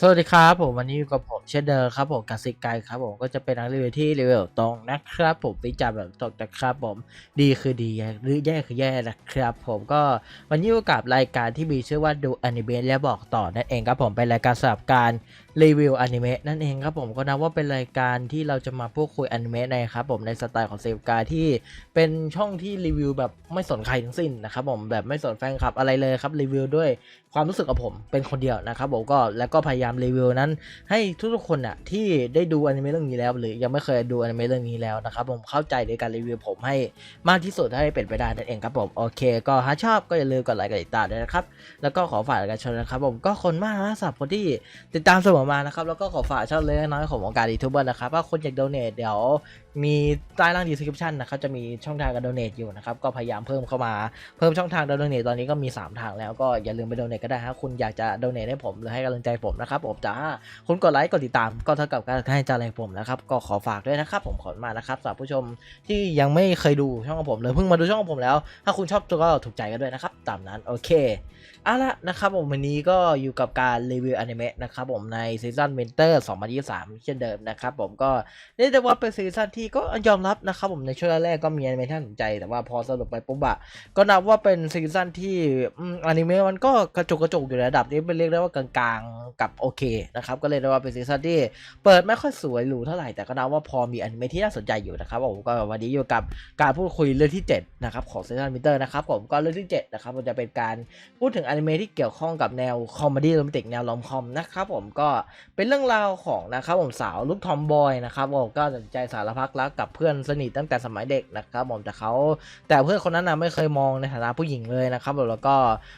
สวัสดีครับผมวันนี้อยู่กับผม เช่นเดิมครับผมกสิกไกครับผมก็จะเป็นนักรีวิวที่รีวิวตรงนะครับผมวิจารณ์แบบตรงนะครับผมดีคือดีหรือแย่คือแย่นะครับ ผมก็วันนี้อยู่กับรายการที่มีชื่อว่าดูอนิเมะและบอกต่อนั่นเองครับผมเป็นรายการสำหรับการรีวิวอนิเมะนั่นเองครับผมก็นับว่าเป็นรายการที่เราจะมาพูดคุยอนิเมะในครับผมในสไตล์ของเซฟกาที่เป็นช่องที่รีวิวแบบไม่สนใครทั้งสิ้นนะครับผมแบบไม่สนแฟนคลับอะไรเลยครับรีวิวด้วยความรู้สึกของผมเป็นคนเดียวนะครับผมก็แล้วก็พยายามรีวิวนั้นให้ทุกกคนอะที่ได้ดูอนิเมะเรื่องนี้แล้ว หรือยังไม่เคยดูอนิเมะเรื่องนี้แล้วนะครับผมเข้าใจในการรีวิวผมให้มากที่สุดได้เป็นไปได้นั่นเองครับผมโอเค ก็ถ้าชอบก็อย่าลืมกดไลค์กดติดตามด้วยนะครับแล้วก็ขอฝากกันชมนะครับผมก็คนมากนะสำหรับคนที่ติดตามเสมอมานะครับแล้วก็ขอฝากช่องเล็กน้อยของวงการยูทูบเบอร์นะครับว่าคนอยากโดเนทเดี๋ยว มีใต้ล่างดีสคริปชันนะครับจะมีช่องทางการโดเนทอยู่นะครับก็พยายามเพิ่มเข้ามาเพิ่มช่องทางโดเนทตอนนี้ก็มี 3 ทางแล้วก็อย่าลืมไปโดเนทก็ได้ฮะคุณอยากจะโดเนทให้ผมหรือให้กำลังใจผมนะครับผมจ้าคุณกดไลค์กดติดตามก็เท่ากับการให้ใจแรงผมนะครับก็ขอฝากด้วยนะครับผมขอมานะครับสำหรับผู้ชมที่ยังไม่เคยดูช่องของผมหรือเพิ่งมาดูช่องของผมแล้ว ถ้าคุณชอบก็ถูกใจกันด้วยนะครับตามนั้นโอเคเอาละนะครับผมวันนี้ก็อยู่กับการรีวิวอนิเมะนะครับผมในซีซั่นวินเตอร์2023เช่นเดิมนะครับผมก็เรียกได้ว่าเป็นซีซั่นที่ก็ยอมรับนะครับผมในช่วงแรกก็มีอนิเมะที่น่าสนใจ แต่ว่าพอสรุปไปปุ๊บอะก็นับว่าเป็นซีซั่นที่อนิเมะมันก็กระจุกกระจุกอยู่ในระดับนี้เป็นเรียกได้ว่ากลางๆกับโอเคนะครับก็เลยได้ว่าเป็นซีซั่นที่เปิดไม่ค่อยสวยหรูเท่าไหร่แต่ก็นับว่าพอมีอนิเมะที่น่าสนใจอยู่นะครับผมก็วันนี้อยู่กับการพูดคุยเรื่องที่7นะครับของซีซั่นมิเตอร์นะครับผมก็เรื่องที่7นะครับมันจะเป็นการพูดถึงอนิเมะที่เกี่ยวข้องกับแนวคอมเมดี้โรแมนติกแนวลอมคอมนะครับผมก็เป็นเรื่องราวของนะครับผมสาวลูกทอมบอยนะครับผมก็สนใจสารพักรักกับเพื่อนสนิทตั้งแต่สมัยเด็กนะครับผมแต่เขาแต่เพื่อนคนนั้นนะไม่เคยมองในฐานะผู้หญิงเลยนะครับผมแล้วก็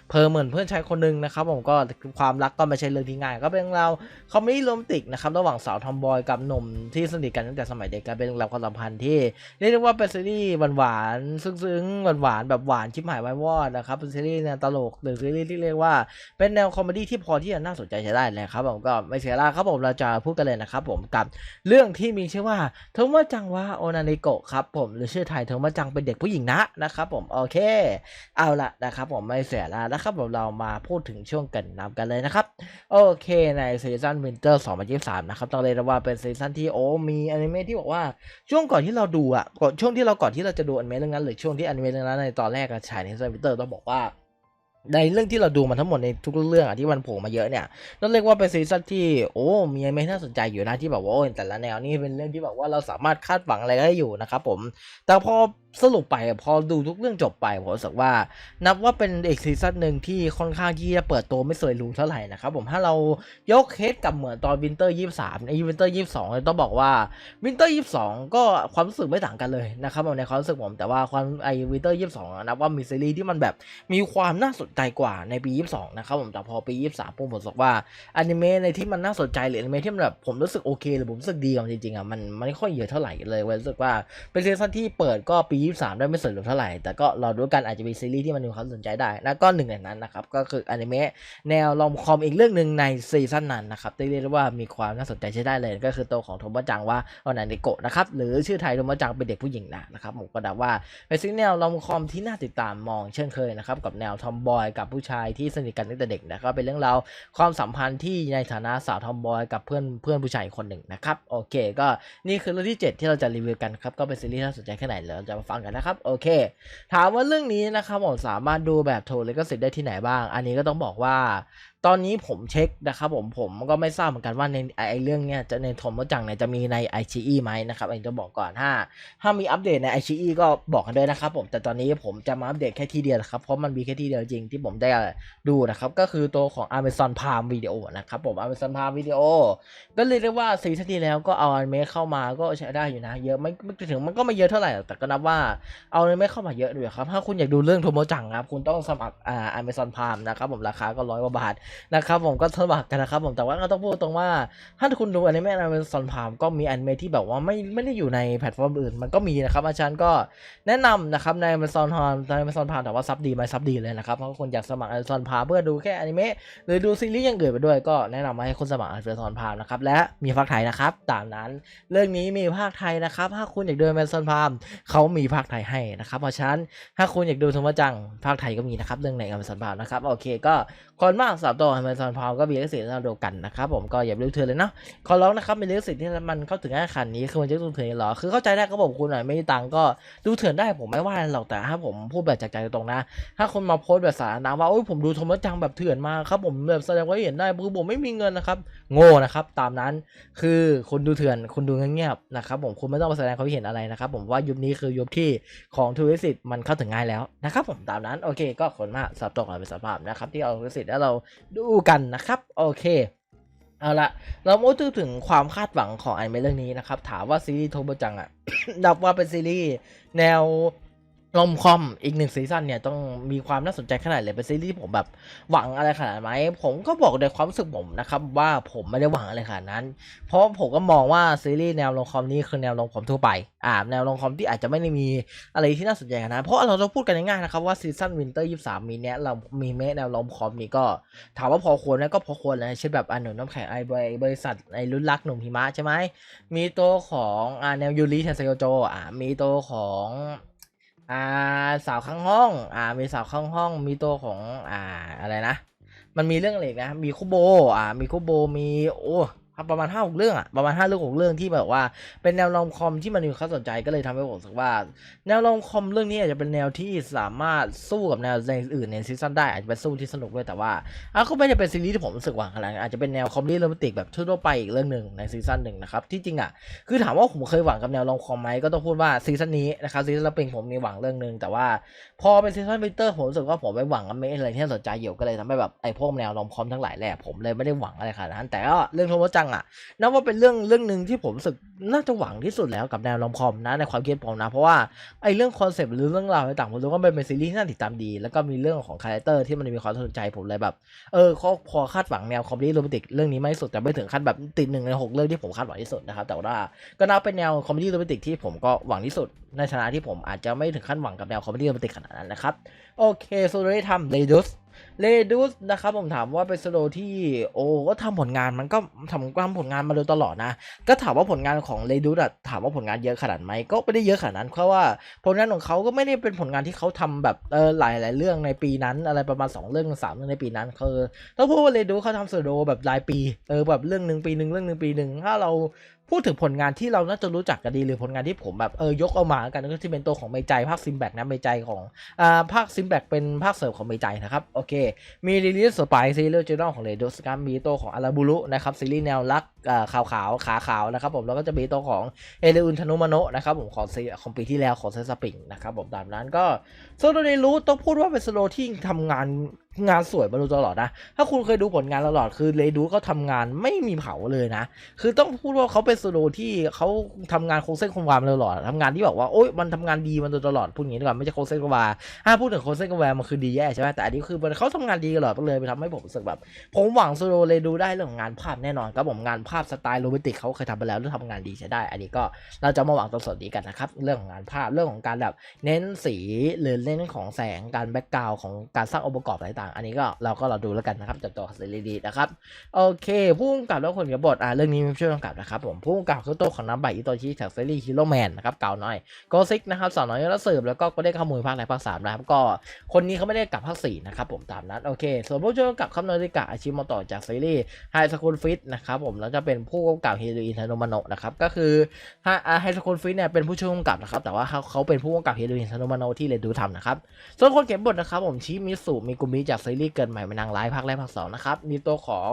เพอเหมือนเพื่อนชายคนหนึ่งนะครับผมก็ความรักก็ไม่ใช่เรื่องที่ง่ายก็เป็นเรื่องราวคอมเมดี้โรแมนติกนะครับระหว่างสาวทอมบอยกับหนุ่มที่สนิทกันตั้งแต่สมัยเด็กกันเป็นเรื่องราวความสัมพันธ์ที่เรียกได้ว่าเป็นซีรีส์หวานๆซึ้งๆหวานๆแบบหวานชิบหายไว้วอดนะครับเป็นซีรีส์แนวตลกหรือซีรีส์ที่เรียกว่าเป็นแนวคอมเมดี้ที่พอที่จะน่าสนใจใช้ได้เลยครับผมก็ไม่เสียเวลาครับผมเราจะพูดกันเลยนะครับผมกับเรื่องที่มีชื่อว่าโทมะจังวะโอนานิโกะครับผมหรือชื่อไทยโทมะจังเป็นเด็กผู้หญิงนะนะครับผมโอเค เอาละนะครับผมไม่เสียแล้วนะครับผมเรามาพูดถึงช่วงเกันนำกันเลยนะครับโอเคในซีซั่นวินเตอร์2023นะครับต้องเรียกได้ว่าเป็นซีซั่นที่โอ้มีอนิเมะที่บอกว่าช่วงก่อนที่เราดูอะก่อนช่วงที่เราก่อนที่เราจะดูอนิเมะเรื่องนั้นหรือช่วงที่อนิเมะเรื่องนั้นในตอนแรกอะฉายในซีซั่นวินเตอร์ต้องบอกว่า ในเรื่องที่เราดูมาทั้งหมดในทุกเรื่องอะที่มันโผล่มาเยอะเนี่ยต้องเรียกว่าเป็นซีซั่นที่โอ้มีไม่น่าสนใจอยู่นะที่แบบว่าโอ้แต่ละแนวนี่เป็นเรื่องที่แบบว่าเราสามารถคาดหวังอะไรได้อยู่นะครับผมแต่พอ สรุปไปอะพอดูทุกเรื่องจบไปผมรู้สึกว่า นับว่าเป็นอีกซีซั่นหนึ่งที่ค่อนข้างที่จะเปิดตัวไม่สวยรู้เท่าไหร่นะครับผมถ้าเรายกเคสกับเหมือนตอนวินเตอร์ยี่สามในวินเตอร์ยี่สองต้องบอกว่าวินเตอร์ยี่สองก็ความรู้สึกไม่ต่างกันเลยนะครับผมในความรู้สึกผมแต่ว่าความไอวินเตอร์ยี่สองนับว่ามีซีรีส์ที่มันแบบมีความน่าสนใจกว่าในปียี่สองนะครับผมแต่พอปียี่สามผมรู้สึกว่าอนิเมะในที่มันน่าสนใจหรืออนิเมะที่มันแบบผมรู้สึกโอเคหรือผมรู้สึกดีกับจริงๆอะมันมันไม่ค่อยเยอะเท่าไหร่เลยเว้ยรู้สึกว่าเป็นซีซั่นที่เปิดก็ปี23ได้ไม่สวยหรูเท่าไหร่ แต่ก็รอดูกันอาจจะมีซีรีส์ที่มันมีความสนใจได้ แล้วก็หนึ่งในนั้นนะครับ ก็คืออนิเมะแนวลอมคอมอีกเรื่องหนึ่งในซีซั่นนั้นนะครับที่เรียกได้ว่ามีความน่าสนใจใช้ได้เลย ก็คือตัวของโทมะจังว่าออนานิโกะนะครับ หรือชื่อไทยโทมะจังเป็นเด็กผู้หญิงนะนะครับผมก็เดาว่าเป็นซีรีส์แนวลอมคอมที่น่าติดตามมองเช่นเคยนะครับกับแนวทอมบอยกับผู้ชายที่สนิทกันตั้งแต่เด็กนะก็เป็นเรื่องราวความสัมพันธ์ที่ในฐานะสาวทอมบอยกับเพื่อนเพื่อนผู้ชายคนหนึ่งนะครับโอเค ก็นี่คือเรื่องที่ 7 ที่เราจะรีวิวกันครับก็เป็นซีรีส์ที่น่าสนใจแค่ไหนเดี๋ยวเราจะมาฟังกันนะครับโอเค ถามว่าเรื่องนี้นะครับผมสามารถดูแบบโทรลิขสิทธิ์ได้ที่ไหนบ้าง อันนี้ก็ต้องบอกว่า ตอนนี้ผมเช็คนะครับผมผมก็ไม่ทราบเหมือนกันว่าในไอเรื่องเนี้ยจะในทอมมจังเนี่ยจะมีใน i อ e ไหมนะครับอันนี้จะบอกก่อนถ้า ถ้ามีอัปเดตใน i อ e ก็บอกกันด้วยนะครับผมแต่ตอนนี้ผมจะมาอัปเดตแค่ที่เดียวครับเพราะมันมีแค่ที่เดียวจริงที่ผมได้ดูนะครับก็คือตัวของ Amazon Prime Video นะครับผม Amazon Prime Video ก็เลยกได้ว่าซีซั่นที่แล้วก็เอาอนิเมะเข้ามาก็ใช้ได้อยู่นะ เยอะไม่ไม่ถึงมันก็ไม่เยอะเท่าไหร่แต่ก็นับว่าเอาอนิเมะเข้ามาเยอะด้วยครับถ้าคุณอยากดูเรื่องโทโมจังครับคุณต้องสมัครอ่า Amazon Prime นะครับผมราคาก็ร้อยกว่าบาทนะครับผมก็สมัครกันนะครับผมแต่ว่าก็ต้องพูดตรงว่า ถ้าคุณดูอนิเมะใน Amazon Prime ก็มีอนิเมะที่แบบว่าไม่ไม่ได้อยู่ในแพลตฟอร์มอื่น มันก็มีนะครับอาจารย์ก็แนะนำนะครับใน Amazon Prime ใน Amazon Prime แต่ว่าซับดีไหมซับดีเลยนะครับเพราะคนอยากสมัคร Amazon Prime เพื่อดูแค่อนิเมะหรือดูซีรีส์อย่างอื่นไปด้วยก็แนะนำให้คุณสมัคร Amazon Prime นะครับและมีภาคไทยนะครับตามนั้นเรื่องนี้มีภาคไทยนะครับถ้าคุณอยากดู Amazon Prime เขามีภาคไทยให้นะครับเพราะฉะนั้นถ้าคุณอยากดูสมมติจังภาคไทยก็มีนะครับเรื่องใน Amazon Prime นะครับโอเคก็คุณมากสำหรับโต้อเมซอนพาวก็มีลิขสิทธิ์เดียวกันนะครับผมก็อย่าไปดูเถื่อนเลยเนาะขอร้องนะครับมีลิขสิทธิ์ที่มันเข้าถึงง่ายขนาดนี้คือมันจะดูเถื่อนหรอคือเข้าใจได้ก็บอกคุณหน่อยไม่มีตังก็ดูเถื่อนได้ผมไม่ว่าหรอกแต่ถ้าผมพูดแบบจากใจตรงนะ ถ้าคนมาโพสแบบสาธารณะว่าโอ้ยผมดูโทมัสจังแบบเถื่อนมาครับผมแบบแสดงว่าเห็นได้คือผมไม่มีเงินนะครับโง่นะครับตามนั้นคือคุณดูเถื่อนคุณดูเงียบๆนะครับผมคุณไม่ต้องมาแสดงความเห็นอะไรนะครับผมว่ายุคนี้คือยุคที่ของทูริสิตมันเข้าถึงง่ายแล้วนะครับผมตามนั้นโอเค ก็ขอบคนมากสับตัวของเป็นสภาพนะครับที่เอาทูริสิตแล้วเราดูกันนะครับ โอเค เอาละเรามาพูดถึงความคาดหวังของอนิเมะเรื่องนี้นะครับ ถามว่าซีรีส์โทโบจังอะนับว่าเป็นซีรีส์แนว ลอมคอมอีกหนึ่งซีซั่นเนี่ยต้องมีความน่าสนใจขนาดเลยเป็นซีรีส์ที่ผมแบบหวังอะไรขนาดไหมผมก็บอกในความรู้สึกผมนะครับว่าผมไม่ได้หวังอะไรขนาดนั้น เพราะผมก็มองว่าซีรีส์แนวลงคอมนี้คือแนวลงคอมทั่วไปอ่าแนวลงคอมที่อาจจะไม่ได้มีอะไรที่น่าสนใจขนาดนั้นเพราะเราต้องพูดกันง่ายๆนะครับว่าซีซั่นวินเตอร์ยี่สามมีเนี้ยเรามีเมะแนวลงคอมนี้ก็ ถามว่าพอควรไหมก็พอควรนะเช่นแบบอันหนุนน้ำแข็งไอบริบริษัทไอรุ่นรักหนุ่มหิมะใช่ไหมมีตัวของอ่าแนวยูริเทนเซโยโจอ่ามีตัวของ อ่าสาวข้างห้องอ่ามีสาวข้างห้องมีตัวของอ่าอะไรนะ มันมีเรื่องเหล็กนะ มีคุโบอ่ามีคุโบมีโอ้ ประมาณห้าหกเรื่องอะประมาณห้าเรื่องหกเรื่องที่แบบว่าเป็นแนวลอมคอมที่มันมีความสนใจก็เลยทำให้ผมรู้สึกว่า แนวลอมคอมเรื่องนี้อาจจะเป็นแนวที่สามารถสู้กับแนวในอื่นในซีซั่นได้อาจจะเป็นสู้ที่สนุกด้วยแต่ว่าอะก็ไม่ได้เป็นซีรีส์ที่ผมรู้สึกหวังขนาดอาจจะเป็นแนวคอมเมดี้โรแมนติกแบบทั่วไปอีกเรื่องหนึ่งในซีซั่นหนึ่งนะครับที่จริงอะคือถามว่าผมเคยหวังกับแนวลอมคอมไหมก็ต้องพูดว่าซีซั่นนี้นะครับซีซั่นละปิงผมมีหวังเรื่องหนึ่งแต่ว่าพอเป็นซีซั่นวินเตอร์ผมรู้สึกว่าผมไปหวังกับเมอะไรที่สนใจอยู่ก็เลยทำให้แบบไอ้พวกแนวลอมคอมทั้งหลายแหละผมเลยไม่ได้หวังอะไรขนาดนั้นแต่ก็เรื่องโทโมจังอะนับว่าเป็นเรื่องเรื่องหนึ่งที่ผมสึกน่าจะหวังที่สุดแล้วกับแนวลอมคอมนะในความคิดผมนะ เพราะว่าไอ้เรื่องคอนเซปต์หรือเรื่องราวต่างๆผมรู้สึกว่าเป็นซีรีส์ที่น่าติดตามดี แล้วก็มีเรื่องของคาแรคเตอร์ที่มันมีความสนใจผมเลยแบบเออเขาพอคาดหวังแนวคอมเมดี้โรแมนติกเรื่องนี้ไม่สุดแต่ไม่ถึงขั้นแบบติดหนึ่งในหกเรื่องที่ผมคาดหวังที่สุดนะครับแต่ว่าก็นับเป็นแนวคอมเมดี้โรแมนติกที่ผมก็หวังที่สุดในฐานะที่ผมอาจจะไม่ถึงขั้นหวังกับแนวคอมเมดี้โรแมนติกขนาดนั้นนะครับโอเคโซโลได้ทำเลดุส เลดุสนะครับผมถามว่าเป็นสโลที่โอ้ก็ทำผลงานมันก็ทำความผลงานมาโดยตลอดนะ ก็ถามว่าผลงานของเลดุสอะถามว่าผลงานเยอะขนาดไหมก็ไม่ได้เยอะขนาดนั้นเพราะว่าผลงานของเขาก็ไม่ได้เป็นผลงานที่เขาทำแบบเออหลายหลายเรื่องในปีนั้น อะไรประมาณสองเรื่องสามเรื่องในปีนั้นคือต้องพูดว่าเลดุสเขาทำสโลแบบรายปีเออแบบเรื่องหนึ่งปีหนึ่งเรื่องหนึ่งปีหนึ่งถ้าเรา พูดถึงผลงานที่เราน่าจะรู้จักกันดีหรือผลงานที่ผมแบบเออยกเอามากันก็ที่เป็นตัวของเมใจภาคซิมแบกนะเมใจของอ่าภาคซิมแบกเป็นภาคเสริมของเมใจนะครับโอเค มีรีลิสสไปซีรีส์จูนอลของเลดสครัมมีตัวของอาราบูรุนะครับซีรีส์แนวรักขาวขาวขาขาวนะครับผมแล้วก็จะมีตัวของเอเลอุนทนุมาโนะนะครับผมของซีของปีที่แล้วของเซสปริงนะครับผมตามนั้นก็โซโลเดรูต้องพูดว่าเป็นโซโลที่ทำงานงานสวยมาโดยตลอดนะ ถ้าคุณเคยดูผลงานตลอดคือเลดูเขาทำงานไม่มีเผาเลยนะ คือต้องพูดว่าเขาเป็นโซโลที่เขาทำงานคงเส้นคงวามาตลอดทำงานที่แบบว่าโอ๊ยมันทำงานดีมาโดยตลอดพูดอย่างนี้ดีกว่าไม่ใช่โคงเส้นคงวาถ้าพูดถึงโคงเส้นคงวามันคือดีแย่ใช่ไหมแต่อันนี้คือมันเขาทำงานดีตลอดเลยไปทำให้ผมรู้สึกแบบ ผมหวังโซโลเลดูได้เรื่องของงานภาพแน่นอนครับผมงานภภาพสไตล์โรแมนติกเขาเคยทำไปแล้วแล้วทำงานดีใช้ได้ อันนี้ก็เราจะมาหวังตรงส่วนนี้กันนะครับ เรื่องของงานภาพเรื่องของการแบบเน้นสีหรือเน้นของแสงการแบ็กกราวของการสร้างองค์ประกอบต่างๆ อันนี้ก็เราก็เราดูแล้วกันนะครับจากตัวซีรีส์ดีนะครับโอเคผู้กำกับแล้วคนเขียนบทอ่าเรื่องนี้ไม่ช่วยกำกับนะครับผมผู้กำกับคือตัวของน้ำใบอิโตชิจากซีรีส์ฮีโร่แมนนะครับเก่าหน่อยโกซิกนะครับสาวน้อยแล้วสืบแล้วก็ก็ได้ขโมยภาคไหนภาคสามนะครับก็คนนี้เขาไม่ได้กลับภาคสี่นะครับผมตามนั้นโอเค ส่วนผู้ช่วยกับคำนริกะอาชิโมโตะจากซีรีส์ไฮสคูลฟิตนะครับผมแล้วจะเป็นผู้กำกับฮิโรอินทาโนมาโนะนะครับก็คือไฮสคูลฟิตเนี่ยเป็นผู้ช่วยกำกับนะครับแต่ว่าเขาเขาเป็นผู้กำกับฮิโรอินทาโนมาโนะที่เรดูทำนะครับส่วนคนเขียนบทนะครับผมชิมิสุมิกุมิจากซีรีส์เกิดใหม่เป็นนางร้ายภาคแรกภาคสองนะครับมีตัวของ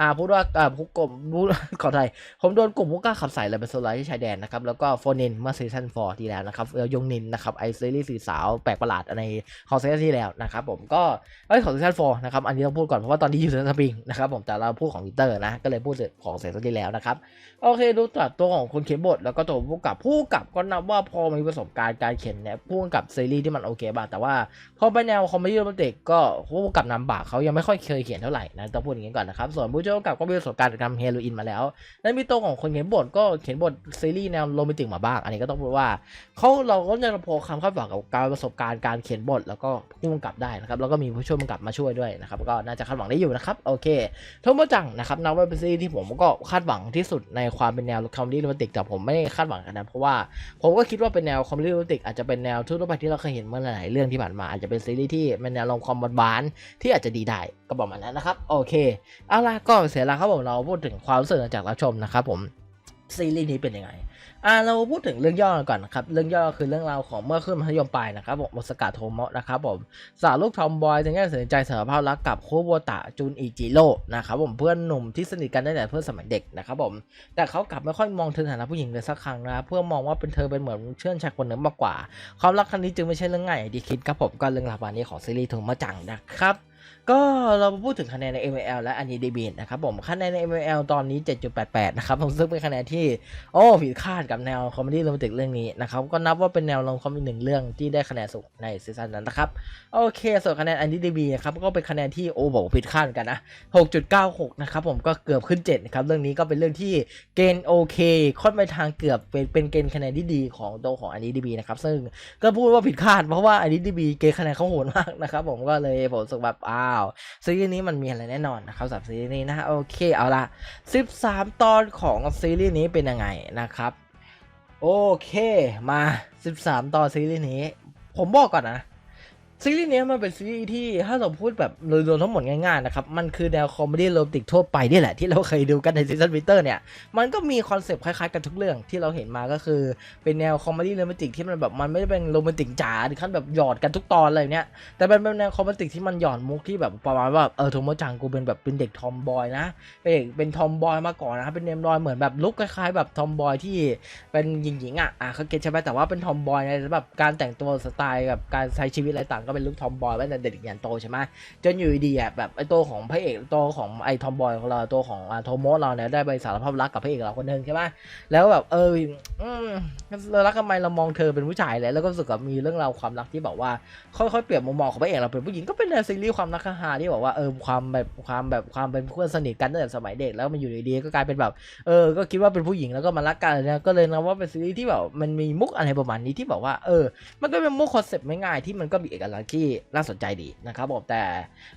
อ่าพูดว่าอ่าผู้กลมผู้ขอไทยผมโดนกลุ่มผู้กล้าขับใส่เลยเป็นโซลาร์ที่ชายแดนนะครับแล้วก็โฟนินเมื่อซีซั่น4ที่แล้วนะครับแล้วยงนินนะครับไอซีรีส์สีสาวแปลกประหลาดในของซีซั่นที่แล้วนะครับผมก็เอ้ยของซีซั่น4นะครับอันนี้ต้องพูดก่อนเพราะว่าตอนนี้อยู่ซีซั่นสปริงนะครับผมแต่เราพูดของวิเตอร์นะก็เลยพูดของซีซั่นที่แล้วนะครับ โอเคดูจากตัวของคนเขียนบทแล้วก็ตัวผู้กับผู้กับก็นับว่าพอมีประสบการณ์การเขียนเนี่ยผู้กับซีรีส์ที่มันโอเคบ้างแต่ว่าพอไปแนวคอมเมดี้โรแมนติกก็ผู้กับนำบากเขายังไม่ค่อยเคยเขียนเท่าไหร่นะต้องพูดอย่างนี้ก่อนนะครับส่วนผู้ช่วยกำกับก็มีประสบการณ์จากทำเฮโรอีนมาแล้วและมีตัวของคนเขียนบทก็เขียนบทซีรีส์แนวโรแมนติกมาบ้าง อันนี้ก็ต้องพูดว่าเขาเราก็จะพอคำคาดหวังกับการประสบการณ์การเขียนบท แล้วก็ผู้กับได้นะครับแล้วก็มีผู้ช่วยกำกับมาช่วยด้วยนะครับก็น่าจะคาดหวังได้อยู่นะครับโอเคโทโมจังนะครับนับว่าเป็นซีรีส์ที่ผมก็คาดหวังที่สุดในความเป็นแนวคอมเมดี้โรแมนติกแต่ผมไม่ได้คาดหวังกันนะเพราะว่าผมก็คิดว่าเป็นแนวคอมเมดี้โรแมนติกอาจจะเป็นแนวทั่วไปที่เราเคยเห็นเมื่อหลายเรื่องที่ผ่านมาอาจจะเป็นซีรีส์ที่เป็นแนวลงคอมบานที่อาจจะดีได้ก็ประมาณนั้นนะครับโอเคเอาล่ะก็เสียเวลาครับผมเราพูดถึงความรู้สึกจากรับชมนะครับผมซีรีส์นี้เป็นยังไง อ่าเราพูดถึงเรื่องย่อก่อนนะครับ เรื่องย่อคือเรื่องราวของเมื่อขึ้นมัธยมปลายนะครับผมมสกาโทมะนะครับผมสาวลูกทอมบอยจึงได้ตัดสินใจสารภาพรักกับโคโบตะจุนอิจิโร่นะครับผมเพื่อนหนุ่มที่สนิทกันตั้งแต่เพื่อนสมัยเด็กนะครับผมแต่เขากลับไม่ค่อยมองเธอในฐานะผู้หญิงเลยสักครั้งนะเพื่อมองว่าเป็นเธอเป็นเหมือนเชื่อนชายคนหนึ่งมากกว่า ความรักครั้งนี้จึงไม่ใช่เรื่องง่ายอย่างที่คิดครับผมก็เรื่องราววันนี้ของซีรีส์โทโมะจังนะครับ ก็เราพูดถึงคะแนนใน ML และอันนี้ DB นะครับผมคะแนนใน ML ตอนนี้ 7.88 นะครับผมซึ่งเป็นคะแนนที่ โอ้ผิดคาดกับแนวคอมเมดี้โรแมนติกเรื่องนี้นะครับก็นับว่าเป็นแนวลงคอมเมดี้หนึ่งเรื่องที่ได้คะแนนสูงในซีซั่นนั้นนะครับโอเคส่วนคะแนนอันนี้ DB นะครับก็เป็นคะแนนที่โอ้บอกผิดคาดกันนะ 6.96 นะครับผมก็เกือบขึ้น7นะครับเรื่องนี้ก็เป็นเรื่องที่เกณฑ์โอเคค่อนไปทางเกือบเป็นเป็นเกณฑ์คะแนนที่ดีของตัวของอันนี้ DB นะครับซึ่งก็พูดว่าผิดคาดเพราะว่าอันนี้ DB เกณฑ์คะแนนเขาโหดมากนะครับผมก็เลยผมสึกแบบอ้าวซีรีส์นี้มันมีอะไรแน่นอนนะครับสำหรับซีรีส์นี้นะฮะโอเคเอาละ13 ตอนของซีรีส์นี้เป็นยังไงนะครับโอเคมา 13 ตอนซีรีส์นี้ ผมบอกก่อนนะ ซีรีส์เนี้ยมันเป็นซีรีส์ที่ถ้าเราพูดแบบโดยรวมทั้งหมดง่ายๆนะครับ มันคือแนวคอมเมดี้โรแมนติกทั่วไปนี่แหละที่เราเคยดูกันในซีซันวิเตอร์เนี่ย มันก็มีคอนเซปต์คล้ายๆกันทุกเรื่องที่เราเห็นมาก็คือ เป็นแนวคอมเมดี้โรแมนติกที่มันแบบมันไม่ได้เป็นโรแมนติกจ๋าถึงขั้นแบบหยอดกันทุกตอนอะไรเนี้ยแต่เป็นแนวคอมเมดี้ที่มันหยอนมุกที่แบบประมาณว่าเออโทโมจังกูเป็นแบบเป็นเด็กทอมบอยนะเป็นเด็กเป็นทอมบอยมาก่อนนะครับเป็นเนมบอยเหมือนแบบลุกคล้ายๆแบบทอมบอยที่เป็นหญิงๆอะอะเขาเก็ตใช่ไหมแต่ว่าเป็นทอมบอยในแบบการแต่งตัวสไตล์กับการใช้ชีวิตอะไรต่างก็เป็นลุคทอมบอยตั้งแต่เด็กยันโตใช่ไหมจนอยู่ดีอะแบบไอ้ตัวของพระเอกตัวของไอ้ทอมบอยของเราตัวของโทโมะเราเนี่ยได้ไปสารภาพรักกับพระเอกเราคนหนึงใช่ไหมแล้วแบบเอออืมเรารักทำไมเรามองเธอเป็นผู้ชายเลยแล้วก็รู้สึกกับมีเรื่องราวความรักที่แบบว่าค่อยๆเปลี่ยนมุมมองของพระเอกเราเป็นผู้หญิงก็เป็นแนวซีรีส์ความรักฮาที่บอกว่าเออความแบบความแบบความเป็นเพื่อนสนิทกันตั้งแต่สมัยเด็กแล้วมันอยู่ดีๆก็กลายเป็นแบบเออก็คิดว่าเป็นผู้หญิงแล้วก็มารักกันนะก็เลยนะว่าเป็นซีรีส์ที่แบบมันมีมุกอะไรประมาณนี้ที่แบบว่าเออ มันก็เป็นมุกคอนเซ็ปต์ง่ายที่มันก็มีเอกลักษณ์ที่น่าสนใจดีนะครับผมแต่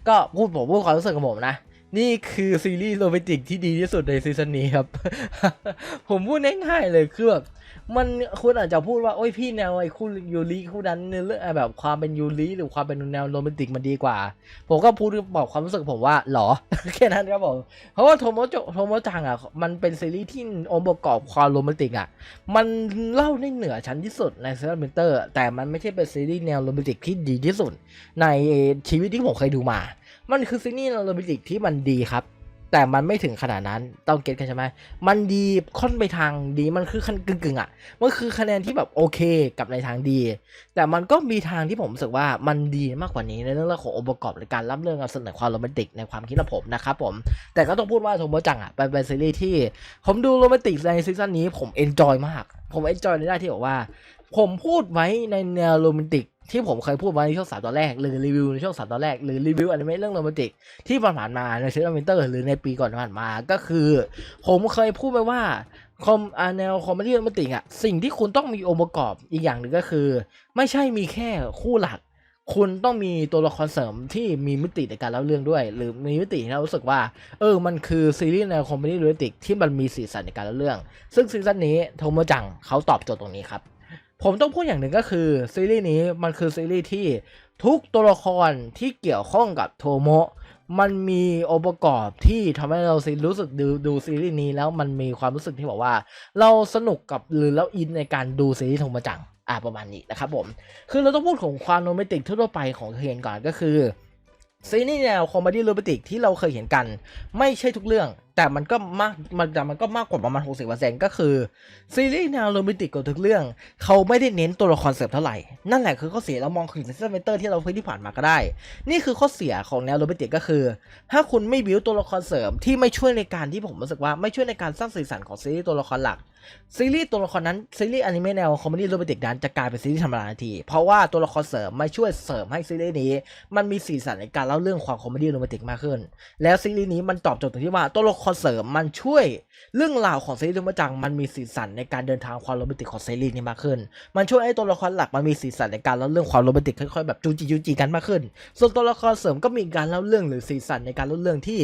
ก็พูดผมพูดความรู้สึกของผมนะ นี่คือซีรีส์โรแมนติกที่ดีที่สุดในซีซั่นนี้ครับ ผมพูดง่ายๆเลยคือแบบ มันคุณอาจจะพูดว่าโอ้ยพี่แนวไอ้คู่ยูริคู่นั้นเรื่องแบบความเป็นยูริหรือความเป็นแนวโรแมนติกมันดีกว่า ผมก็พูดบอกความรู้สึกผมว่าหรอแค่นั้นครับผมเพราะว่าโทโมโจโทโมจังอะมันเป็นซีรีส์ที่องค์ประกอบความโรแมนติกอะมันเล่าได้เหนือชั้นที่สุดในเซอร์เมนเตอร์แต่มันไม่ใช่เป็นซีรีส์แนวโรแมนติกที่ดีที่สุดในชีวิตที่ผมเคยดูมา มันคือซีรีส์โรแมนติกที่มันดีครับ แต่มันไม่ถึงขนาดนั้นต้องเก็ตกันใช่ไหมมันดีค่อนไปทางดีมันคือคันกึ่งๆอะมันคือคะแนนที่แบบโอเคกับในทางดี แต่มันก็มีทางที่ผมรู้สึกว่ามันดีมากกว่านี้ในเรื่องขององค์ประกอบในการรับเรื่องการเสนอความโรแมนติกในความคิดของผมนะครับผมแต่ก็ต้องพูดว่าโทโมจังอะเป็นเป็นซีรีส์ที่ ผมดูโรแมนติกในซีซั่นนี้ผมเอนจอยมาก ผมเอนจอยในด้านที่บอกว่า ผมพูดไว้ในแนวโรแมนติกที่ผมเคยพูดไว้ในช่วงสามตอนแรก หรือรีวิวในช่วงสามตอนแรก หรือรีวิวอนิเมะเรื่องโรแมนติกที่ผ่านมาในซีรีส์วินเตอร์หรือในปีก่อนผ่านมาก็คือ ผมเคยพูดไปว่าคอมแนวคอมเมดี้โรแมนติกอะสิ่งที่คุณต้องมีองค์ประกอบอีกอย่างหนึ่งก็คือ ไม่ใช่มีแค่คู่หลัก คุณต้องมีตัวละครเสริมที่มีมิติในการเล่าเรื่องด้วย หรือมีมิติที่เรารู้สึกว่า เออมันคือซีรีส์แนวคอมเมดี้โรแมนติกที่มันมีสีสันในการเล่าเรื่อง ซึ่งซีซั่นนี้โทโมจังเขาตอบโจทย์ตรงนี้ครับ ผมต้องพูดอย่างหนึ่งก็คือซีรีส์นี้มันคือซีรีส์ที่ทุกตัวละครที่เกี่ยวข้องกับโทโมะมันมีองค์ประกอบที่ทำให้เราซีรู้สึกดูดูซีรีส์นี้แล้วมันมีความรู้สึกที่บอกว่า เราสนุกกับหรือเราอินในการดูซีรีส์โทโมจังอ่าประมาณนี้นะครับผม คือเราต้องพูดของความโรแมนติกทั่วไปของเคนก่อนก็คือซีรีส์แนวคอมเมดี้โรแมนติกที่เราเคยเห็นกัน ไม่ใช่ทุกเรื่อง แต่มันก็มากมันแต่มันก็มากกว่าประมาณ 60%ก็คือซีรีส์แนวโรแมนติกกับทุกเรื่อง เขาไม่ได้เน้นตัวละครเสริมเท่าไหร่ นั่นแหละคือข้อเสียเรามองถึงในซีรีส์เตอร์ที่เราเคยที่ผ่านมาก็ได้ นี่คือข้อเสียของแนวโรแมนติกก็คือ ถ้าคุณไม่บิวตัวละครเสริมที่ไม่ช่วยในการที่ผมรู้สึกว่าไม่ช่วยในการสร้างสีสันของซีรีส์ตัวละครหลักซีรีส์ตัวละครนั้นซีรีส์อนิเมะแนวคอมเมดี้โรแมนติกนั้นจะกลายเป็นซีรีส์ธรรมดาทันที เพราะว่าตัวละครเสริมไม่ช่วยเสริมให้ซีรีส์นี้ มันมีสีสันในการเล่าเรื่องความคอมเมดี้โรแมนติกมากขึ้น แล้วซีรีส์นี้มันตอบโจทย์ตรงที่ว่าตัวละคคอนเสิร์มมันช่วยเรื่องราวของซีรีส์ธรรมจังมันมีสีสันในการเดินทางความโรแมนติกของซีรีส์นี้มากขึ้น มันช่วยให้ตัวละครหลักมันมีสีสันในการเล่าเรื่องความโรแมนติกค่อยๆแบบจูจีจูจีกันมากขึ้น ส่วนตัวละครเสริมก็มีการเล่าเรื่องหรือสีสันในการเล่าเรื่องที่